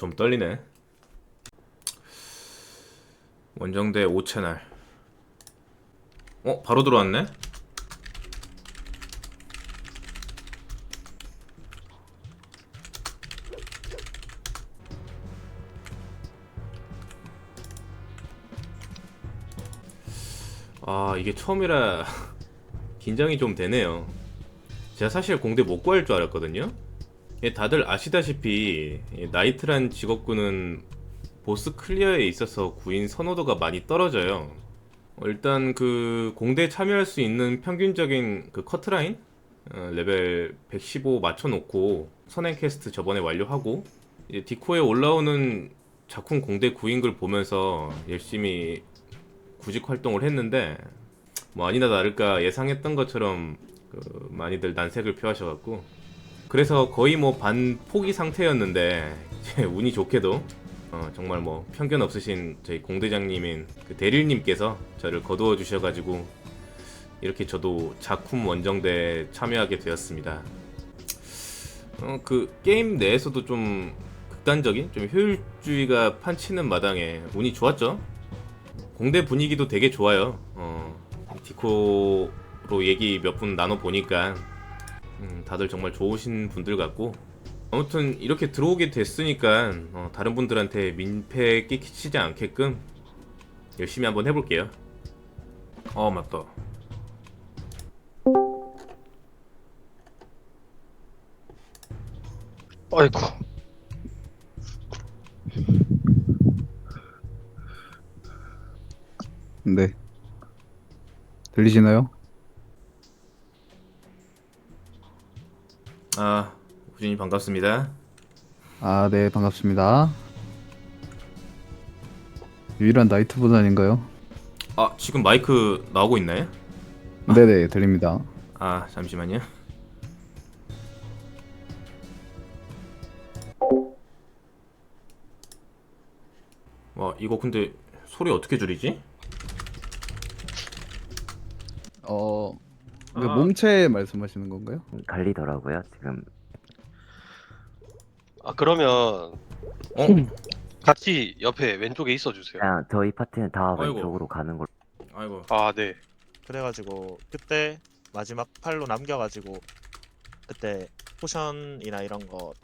좀 떨리네. 원정대 5채널. 어, 바로 들어왔네? 아, 이게 처음이라 긴장이 좀 되네요. 제가 사실 공대 못 구할 줄 알았거든요. 예, 다들 아시다시피 이 나이트란 직업군은 보스 클리어에 있어서 구인 선호도가 많이 떨어져요. 어, 일단 그 공대 참여할 수 있는 평균적인 그 커트라인 어, 레벨 115 맞춰놓고 선행 캐스트 저번에 완료하고 이제 디코에 올라오는 작품 공대 구인글 보면서 열심히 구직 활동을 했는데 뭐 아니나 다를까 예상했던 것처럼 그 많이들 난색을 표하셔갖고 그래서 거의 뭐 반 포기 상태였는데 운이 좋게도 어, 정말 뭐 편견 없으신 저희 공대장님인 그 대릴님께서 저를 거두어 주셔가지고 이렇게 저도 작품 원정대 참여하게 되었습니다. 어, 그 게임 내에서도 좀 극단적인 좀 효율주의가 판치는 마당에 운이 좋았죠. 공대 분위기도 되게 좋아요. 어, 디코로 얘기 몇 분 나눠 보니까 음, 다들 정말 좋으신 분들 같고 아무튼 이렇게 들어오게 됐으니까 어, 다른 분들한테 민폐 끼치지 않게끔 열심히 한번 해볼게요. 어 맞다. 아이고. 네. 들리시나요? 아 후진이 반갑습니다. 아, 네, 반갑습니다. 유일한 나이트 보단인가요? 아 지금 마이크 나오고 있나요? 네네, 들립니다. 아 잠시만요. 와 이거 근데 소리 어떻게 줄이지? 어, 그 아. 몸체 말씀하시는 건가요? 갈리더라고요 지금 아 그러면 어? 같이 옆에 왼쪽에 있어 주세요. 그냥 저희 파티는 다 아이고. 왼쪽으로 가는 걸로 아이고 아 네. 그래가지고 그때 마지막 팔로 남겨가지고 그때 포션이나 이런 거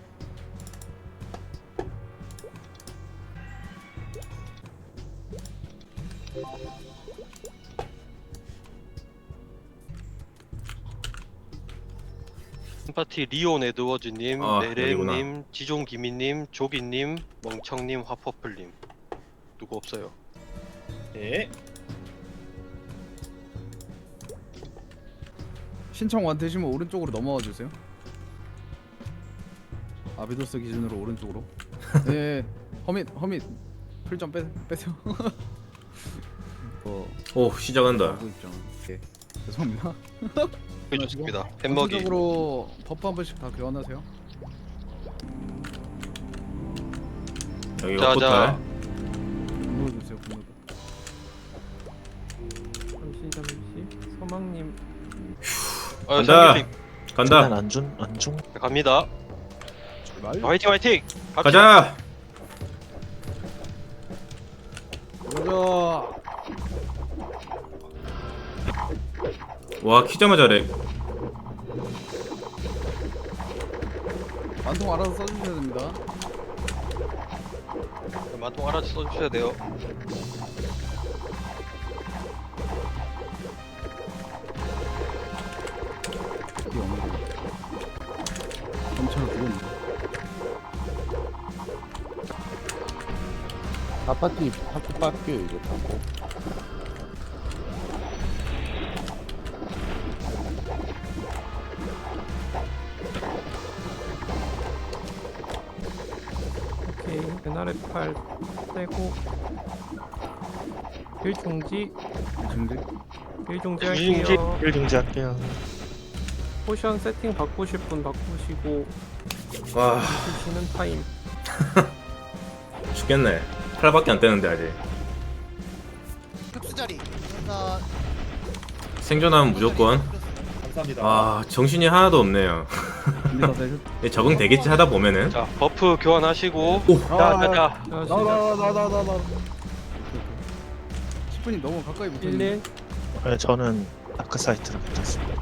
파티 리온 에드워즈님, 아, 네렘님, 지종 기미님, 조기님, 멍청님, 화퍼플님 누구 없어요? 예 신청 완 되시면 오른쪽으로 넘어와 주세요. 아비도스 기준으로 오른쪽으로. 네, 허밋, 허밋. 풀좀 빼, 빼세요. 어, 오 시작한다. 하고 있죠. 네, 죄송합니다. 해주십니다. 햄버기. 전체적으로 버프 한 번씩 다 교환하세요. 여기 자, 포탈. 자. 분노 주세요, 분노. 잠시 잠시 서망님 어, 간다. 간다. 안준 안중 갑니다. 출발. 화이팅 화이팅. 갑시다. 가자. 가자. 와 키자마자 렉. 만통 알아서 써주셔야 됩니다. 만통 알아서 써주셔야 돼요. 이게 거. 검찰 그겁니다. 아파트 학교 밖에 이거 타고 오케이 NRF 8 떼고 일 중지 중지. 일 중지 할게요 일 중지 할게요 포션 세팅 바꾸실 분 바꾸시고 와 쉬는 타임 죽겠네. 팔밖에 안 떼는데 아직. 급수 자리. 자, 생존하면 무조건. 감사합니다. 아 정신이 하나도 없네요. 예, 적응 되겠지 하다 보면은. 자 버프 교환하시고. 아, 자자자. 자, 나나나나나나 10분이 너무 가까이 붙어 1, 있는데 1 네, 저는 다크 사이트를 붙였습니다.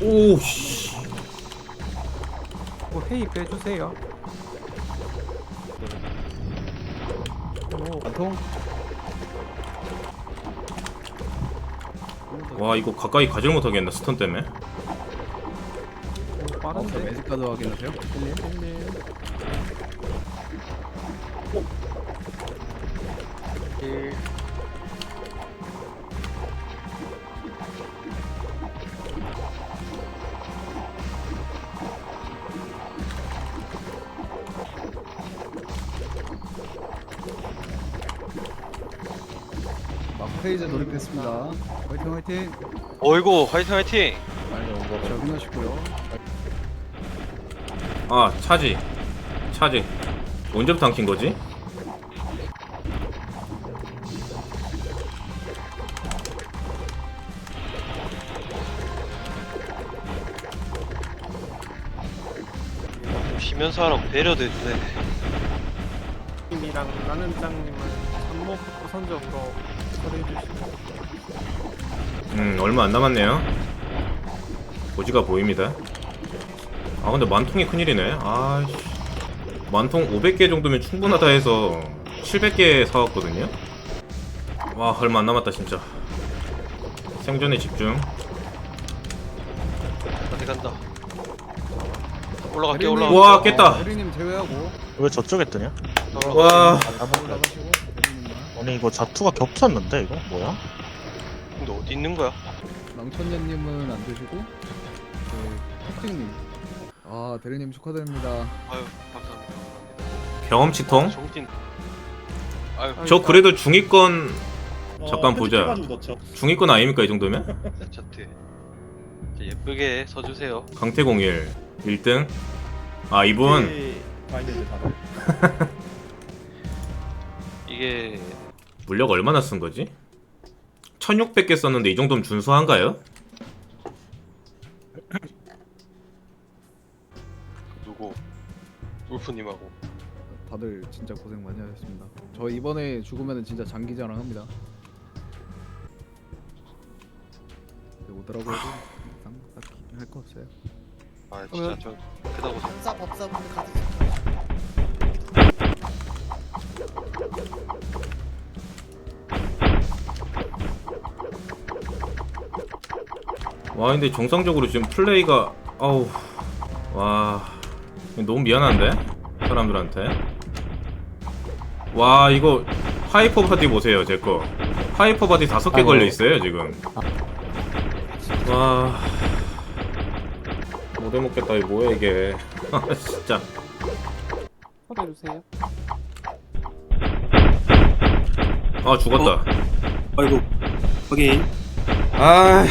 오씨. 뭐 회의 빼주세요. 오, 관통 와 이거 가까이 가질 못하겠네 스턴 때문에. 오, 어, 빠른데? 매직 카드 확인하세요? 1, 1, 1, 1마 페이지 돌입했습니다. 화이팅 화이팅. 어이구 화이팅 화이팅. 자 확인하시고요. 아 차지. 차지. 언제부터 안 킨 거지? 쉬면서 하라고 배려도 해주네. 님이랑 잠목 우선적으로 처리해 주시고 음 얼마 안 남았네요. 고지가 보입니다. 아 근데 만통이 큰일이네. 아이씨. 만통 500개 정도면 충분하다 해서 700개 사왔거든요? 와 얼마 안 남았다 진짜. 생존에 집중. 어디 간다. 올라갈게 올라갈게. 와, 깼다. 대리님 제외하고. 왜 저쪽에 뜨냐? 와. 올라가시고. 대리님만 아니 이거 자투가 겹쳤는데 이거? 뭐야? 근데 어디 있는 거야? 낭천년님은 안 되시고 그 탁직님. 아 대리님 축하드립니다. 아유 감사합니다. 경험치통? 정진. 아유 저 그래도 중위권 어, 잠깐 보자. 중위권 아닙니까 이 정도면? 세차트. 이제 예쁘게 써주세요. 강태공일 1등. 아 이분. 네, 마인드들 다들. 이게 물력 얼마나 쓴 거지? 1600개 썼는데 이 정도면 준수한가요? 누구? 울프님하고. 다들 진짜 고생 많이 하셨습니다. 저 이번에 죽으면 진짜 장기자랑 합니다. 오더라고 해도 이상 딱히 할 거 없어요. 아 진짜 저 크다고 생각 전사 법사분들 가득 차 와 근데 정상적으로 지금 플레이가 아우 와 너무 미안한데? 사람들한테? 와 이거 하이퍼 바디 보세요 제거. 하이퍼 바디 다섯 개 걸려 있어요 지금. 와. 못해 먹겠다 이거 뭐야 이게. 아 진짜. 처리해 주세요. 아 죽었다. 아이고. 확인. 아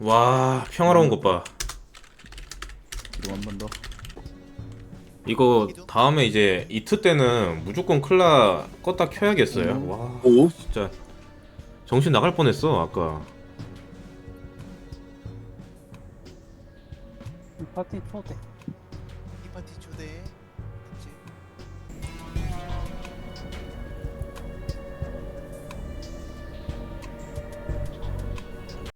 와 평화로운 것봐 기도 한 번 더 이거 다음에 이제 이트 때는 무조건 클라 껐다 켜야겠어요. 음. 와 오 진짜 정신 나갈 뻔했어 아까. 파티 초대